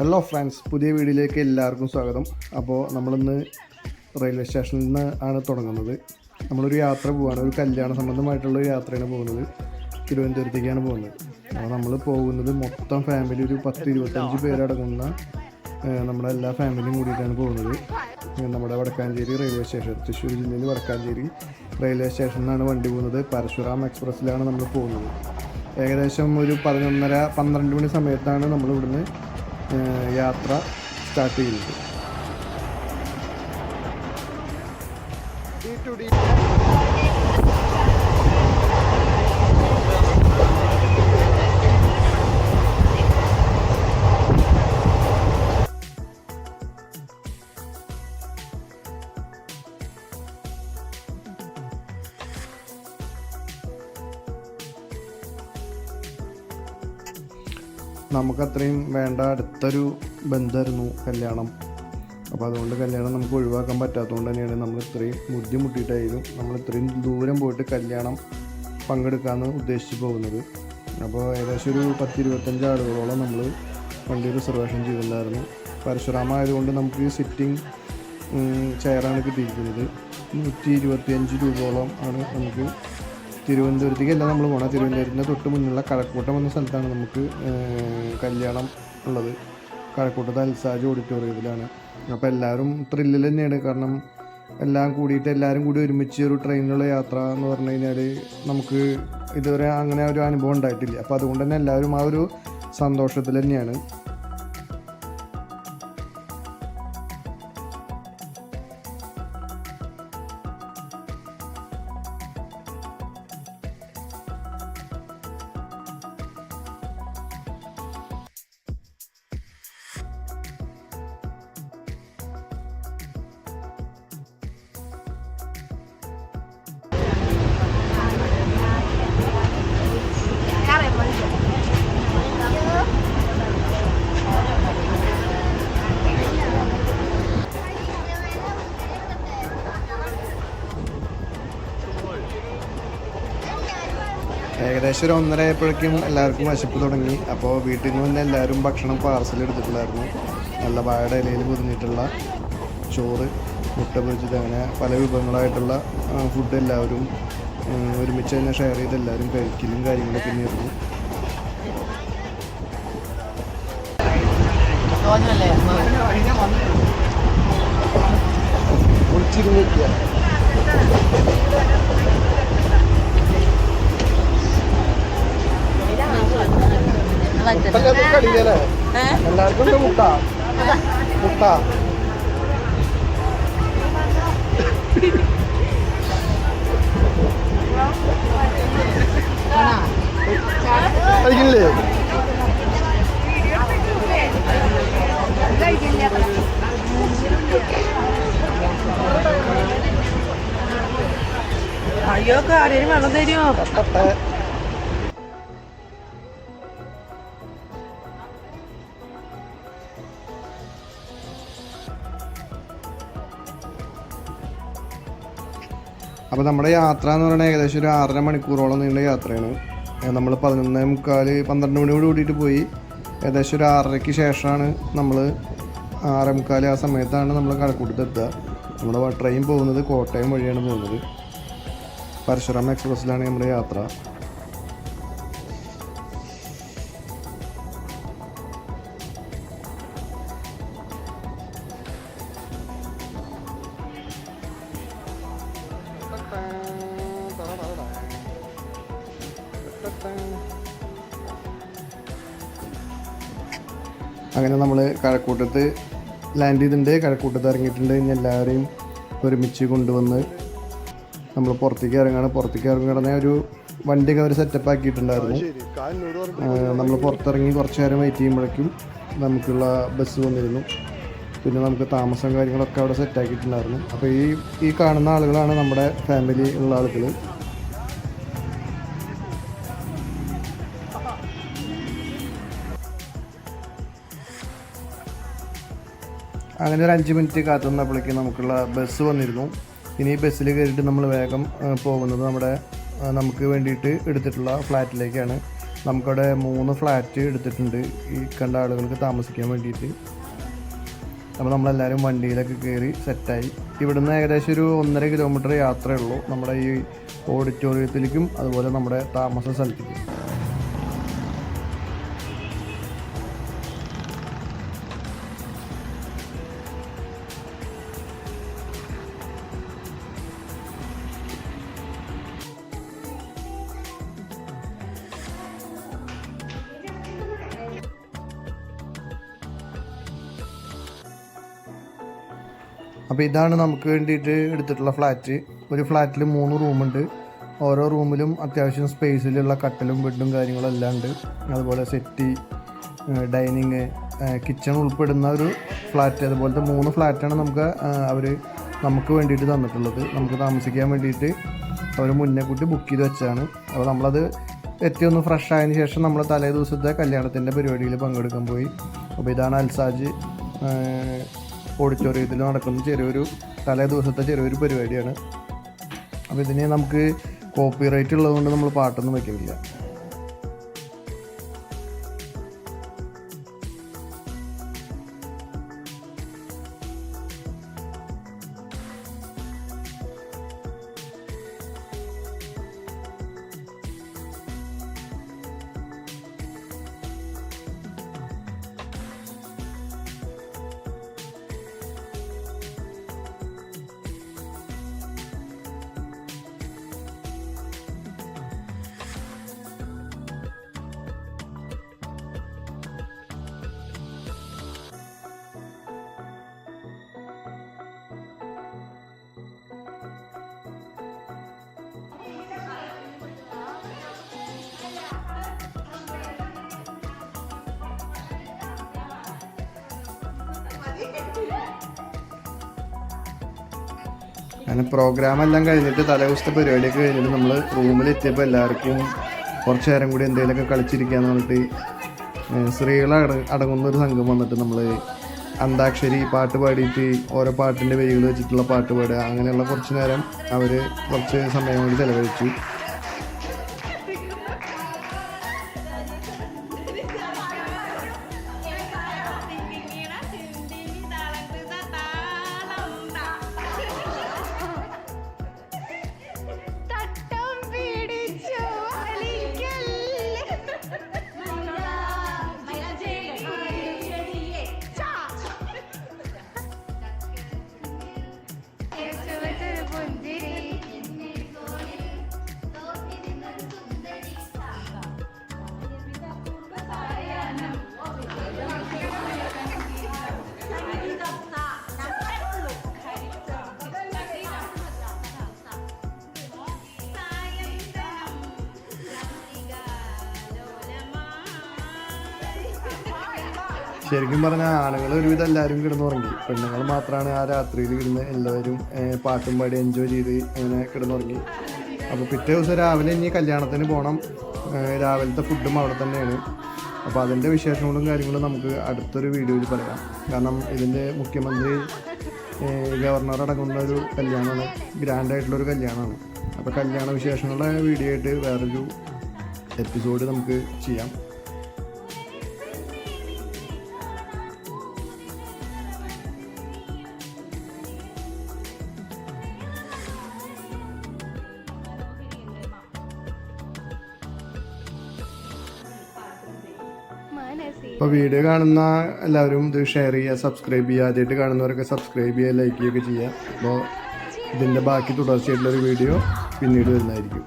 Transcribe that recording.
Hello friends പുതിയ വീഡിയോയിലേക്ക് എല്ലാവർക്കും സ്വാഗതം. അപ്പോൾ നമ്മളിന്ന് റെയിൽവേ സ്റ്റേഷനിൽ നിന്ന് ആണ് തുടങ്ങുന്നത്. നമ്മളൊരു യാത്ര പോവാണ്. ഒരു കല്യാണ സംബന്ധമായിട്ടുള്ള ഒരു യാത്രയാണ് പോകുന്നത്. തിരുവനന്തപുരത്തേക്കാണ് പോകുന്നത്. അപ്പോൾ നമ്മൾ പോകുന്നത് മൊത്തം ഫാമിലി ഒരു പത്ത് ഇരുപത്തഞ്ച് പേരടങ്ങുന്ന നമ്മുടെ എല്ലാ ഫാമിലിയും കൂടിയിട്ടാണ് പോകുന്നത്. നമ്മുടെ വടക്കാഞ്ചേരി റെയിൽവേ സ്റ്റേഷൻ തൃശ്ശൂർ ജില്ലയിൽ വടക്കാഞ്ചേരി റെയിൽവേ സ്റ്റേഷനിൽ നിന്നാണ് വണ്ടി പോകുന്നത്. പരശുറാം എക്സ്പ്രസ്സിലാണ് നമ്മൾ പോകുന്നത്. ഏകദേശം ഒരു പതിനൊന്നര പന്ത്രണ്ട് മണി സമയത്താണ് നമ്മൾ ഇവിടുന്ന് യാത്ര സ്റ്റാർട്ട് ചെയ്യുന്നത് നമുക്ക് അത്രയും വേണ്ട അടുത്തൊരു ബന്ധമായിരുന്നു കല്യാണം. അപ്പോൾ അതുകൊണ്ട് കല്യാണം നമുക്ക് ഒഴിവാക്കാൻ പറ്റാത്തതുകൊണ്ട് തന്നെയാണ് നമ്മൾ ഇത്രയും ബുദ്ധിമുട്ടിയിട്ടായാലും നമ്മൾ ഇത്രയും ദൂരം പോയിട്ട് കല്യാണം പങ്കെടുക്കാമെന്ന് ഉദ്ദേശിച്ച് പോകുന്നത്. അപ്പോൾ ഏകദേശം ഒരു പത്ത് ഇരുപത്തഞ്ച് ആളുകളോളം നമ്മൾ വണ്ടി റിസർവേഷൻ ചെയ്തിട്ടുണ്ടായിരുന്നു. പരശുരാമ ആയതുകൊണ്ട് നമുക്ക് സിറ്റിംഗ് ചെയറാണ് കിട്ടിയിരിക്കുന്നത്. നൂറ്റി ഇരുപത്തിയഞ്ച് രൂപയോളം ആണ് നമുക്ക് തിരുവനന്തപുരത്തേക്കല്ല നമ്മൾ പോകണം തിരുവനന്തപുരത്തിന്റെ തൊട്ട് മുന്നിലുള്ള കഴക്കൂട്ടം എന്ന സ്ഥലത്താണ് നമുക്ക് കല്യാണം ഉള്ളത്. കഴക്കൂട്ടത്ത് അൽസാജ് ഓഡിറ്റോറിയത്തിലാണ്. അപ്പോൾ എല്ലാവരും ത്രില്ലിൽ തന്നെയാണ്. കാരണം എല്ലാം കൂടിയിട്ട് എല്ലാവരും കൂടി ഒരുമിച്ച് ഒരു ട്രെയിനിലുള്ള യാത്ര എന്ന് പറഞ്ഞു കഴിഞ്ഞാൽ നമുക്ക് ഇതുവരെ അങ്ങനെ ഒരു അനുഭവം ഉണ്ടായിട്ടില്ല. അപ്പോൾ അതുകൊണ്ട് തന്നെ എല്ലാവരും ആ ഒരു സന്തോഷത്തിൽ തന്നെയാണ്. ഏകദേശം ഒരു ഒന്നര ആയപ്പോഴേക്കും എല്ലാവർക്കും വിശപ്പ് തുടങ്ങി. അപ്പോൾ വീട്ടിൽ നിന്ന് തന്നെ എല്ലാവരും ഭക്ഷണം പാർസൽ എടുത്തിട്ടുള്ളായിരുന്നു. നല്ല വാഴയുടെ ഇലയിൽ പൊതിഞ്ഞിട്ടുള്ള ചോറ് മുട്ട പൊരിച്ചത് അങ്ങനെ പല വിഭവങ്ങളായിട്ടുള്ള ഫുഡ് എല്ലാവരും ഒരുമിച്ച് തന്നെ ഷെയർ ചെയ്ത് എല്ലാവരും കഴിക്കലും കാര്യങ്ങളൊക്കെ തന്നെയായിരുന്നു. തോന്നല്ലേ എല്ലാവർക്കും മുട്ട. മുട്ട. കഴിക്കില്ലേ അയ്യോ കാര്യം വെള്ളം തരുമോ? അപ്പോൾ നമ്മുടെ യാത്ര എന്ന് പറയുന്നത് ഏകദേശം ഒരു ആറര മണിക്കൂറോളം നീണ്ട യാത്രയാണ്. നമ്മൾ പതിനൊന്നേ മുക്കാൽ പന്ത്രണ്ട് മണിയോട് കൂടിയിട്ട് പോയി. ഏകദേശം ഒരു ആറരയ്ക്ക് ശേഷമാണ് നമ്മൾ ആറേ മുക്കാൽ ആ സമയത്താണ് നമ്മൾ കഴക്കൂട്ടത്ത് എത്തുക. നമ്മുടെ ട്രെയിൻ പോകുന്നത് കോട്ടയം വഴിയാണ് പോകുന്നത്. പരശുറാം എക്സ്പ്രസ്സിലാണ് നമ്മുടെ യാത്ര. അങ്ങനെ നമ്മൾ കഴക്കൂട്ടത്ത് ലാൻഡ് ചെയ്തിട്ടുണ്ട് കഴക്കൂട്ടത്ത് ഇറങ്ങിയിട്ടുണ്ട്. ഇനി എല്ലാവരെയും ഒരുമിച്ച് കൊണ്ടുവന്ന് നമ്മൾ പുറത്തേക്ക് ഇറങ്ങാണ്. പുറത്തേക്ക് ഇറങ്ങുന്ന ഒരു വണ്ടിയൊക്കെ അവർ സെറ്റപ്പ് ആക്കിയിട്ടുണ്ടായിരുന്നു. നമ്മൾ പുറത്തിറങ്ങി കുറച്ച് നേരം വെയിറ്റ് ചെയ്യുമ്പോഴേക്കും നമുക്കുള്ള ബസ് വന്നിരുന്നു. പിന്നെ നമുക്ക് താമസം കാര്യങ്ങളൊക്കെ അവിടെ സെറ്റാക്കിയിട്ടുണ്ടായിരുന്നു അപ്പോൾ ഈ ഈ കാണുന്ന ആളുകളാണ് നമ്മുടെ ഫാമിലി ഉള്ള ആളുകൾ അങ്ങനെ ഒരു അഞ്ച് മിനിറ്റ് കാത്തുനിന്നപ്പോഴേക്കും നമുക്കുള്ള ബസ് വന്നിരുന്നു. ഇനി ബസ്സിൽ കയറിയിട്ട് നമ്മൾ വേഗം പോകുന്നത് നമ്മുടെ നമുക്ക് വേണ്ടിയിട്ട് എടുത്തിട്ടുള്ള ഫ്ലാറ്റിലേക്കാണ്. നമുക്കവിടെ മൂന്ന് ഫ്ലാറ്റ് എടുത്തിട്ടുണ്ട് ഈ കണ്ട ആളുകൾക്ക് താമസിക്കാൻ വേണ്ടിയിട്ട്. അപ്പോൾ നമ്മളെല്ലാവരും വണ്ടിയിലൊക്കെ കയറി സെറ്റായി. ഇവിടുന്ന് ഏകദേശം ഒരു ഒന്നര കിലോമീറ്റർ യാത്രയുള്ളൂ നമ്മുടെ ഈ ഓഡിറ്റോറിയത്തിലേക്കും അതുപോലെ നമ്മുടെ താമസ സ്ഥലത്തേക്കും. അപ്പോൾ ഇതാണ് നമുക്ക് വേണ്ടിയിട്ട് എടുത്തിട്ടുള്ള ഫ്ലാറ്റ് ഒരു ഫ്ലാറ്റിൽ മൂന്ന് റൂമുണ്ട് ഓരോ റൂമിലും അത്യാവശ്യം സ്പേസിലുള്ള കട്ടലും ബെഡും കാര്യങ്ങളും എല്ലാം ഉണ്ട്. അതുപോലെ സെറ്റി ഡൈനിങ് കിച്ചൺ ഉൾപ്പെടുന്ന ഒരു ഫ്ലാറ്റ് അതുപോലത്തെ മൂന്ന് ഫ്ലാറ്റാണ് നമുക്ക് അവർ നമുക്ക് വേണ്ടിയിട്ട് തന്നിട്ടുള്ളത്. നമുക്ക് താമസിക്കാൻ വേണ്ടിയിട്ട് അവർ മുന്നേ കൂട്ടി ബുക്ക് ചെയ്ത് വെച്ചാണ് അപ്പോൾ നമ്മളത് എത്തി ഒന്ന് ഫ്രഷ് ആയതിനു ശേഷം നമ്മൾ തലേ ദിവസത്തെ കല്യാണത്തിന്റെ പരിപാടിയിൽ പങ്കെടുക്കാൻ പോയി. അപ്പോൾ ഇതാണ് അൽസാജ് ഓഡിറ്റോറിയത്തിൽ നടക്കുന്ന ചെറിയൊരു തലേ ദിവസത്തെ ചെറിയൊരു പരിപാടിയാണ്. അപ്പോൾ ഇതിനെ നമുക്ക് കോപ്പി റൈറ്റ് ഉള്ളതുകൊണ്ട് നമ്മൾ പാട്ടൊന്നും വെക്കുന്നില്ല അങ്ങനെ പ്രോഗ്രാം എല്ലാം കഴിഞ്ഞിട്ട് തലേ ദിവസത്തെ പരിപാടിയൊക്കെ കഴിഞ്ഞിട്ട് നമ്മൾ റൂമിലെത്തിയപ്പോൾ എല്ലാവർക്കും കുറച്ച് നേരം കൂടി എന്തെങ്കിലുമൊക്കെ കളിച്ചിരിക്കാന്ന് പറഞ്ഞിട്ട് സ്ത്രീകൾ അട- അടങ്ങുന്ന ഒരു സംഘം വന്നിട്ട് നമ്മൾ അന്താക്ഷരി പാട്ട് പാടിയിട്ട് ഓരോ പാട്ടിന്റെ വരികൾ വെച്ചിട്ടുള്ള പാട്ട് പാടുക. അങ്ങനെയുള്ള കുറച്ച് നേരം അവർ കുറച്ച് സമയം കൊണ്ട് ചിലവഴിച്ചു. ശരിക്കും പറഞ്ഞാൽ ആണുങ്ങൾ ഒരുവിധം എല്ലാവരും കിടന്നുറങ്ങി. പെണ്ണുങ്ങൾ മാത്രമാണ് ആ രാത്രിയിൽ കിടന്ന് എല്ലാവരും പാട്ടും പാടി എൻജോയ് ചെയ്ത് അങ്ങനെ കിടന്നുറങ്ങി. അപ്പോൾ പിറ്റേ ദിവസം രാവിലെ ഇനി കല്യാണത്തിന് പോകണം രാവിലത്തെ ഫുഡും അവിടെ തന്നെയാണ്. അപ്പോൾ അതിന്റെ വിശേഷങ്ങളും കാര്യങ്ങളും നമുക്ക് അടുത്തൊരു വീഡിയോയിൽ പറയാം. കാരണം ഇതിന്റെ മുഖ്യമന്ത്രി ഗവർണർ അടങ്ങുന്ന ഒരു കല്യാണമാണ്. ഗ്രാൻഡായിട്ടുള്ളൊരു കല്യാണമാണ്. അപ്പോൾ കല്യാണ വിശേഷങ്ങളുടെ വീഡിയോ ആയിട്ട് വേറൊരു എപ്പിസോഡ് നമുക്ക് ചെയ്യാം. അപ്പോൾ വീഡിയോ കാണുന്ന എല്ലാവരും ഇത് ഷെയർ ചെയ്യുക സബ്സ്ക്രൈബ് ചെയ്യുക. ആദ്യമായിട്ട് കാണുന്നവരൊക്കെ സബ്സ്ക്രൈബ് ചെയ്യുക ലൈക്ക് ചെയ്യുകയൊക്കെ ചെയ്യുക. അപ്പോൾ ഇതിന്റെ ബാക്കി തുടർച്ചയായിട്ടുള്ളൊരു വീഡിയോ പിന്നീട് വരുന്നതായിരിക്കും.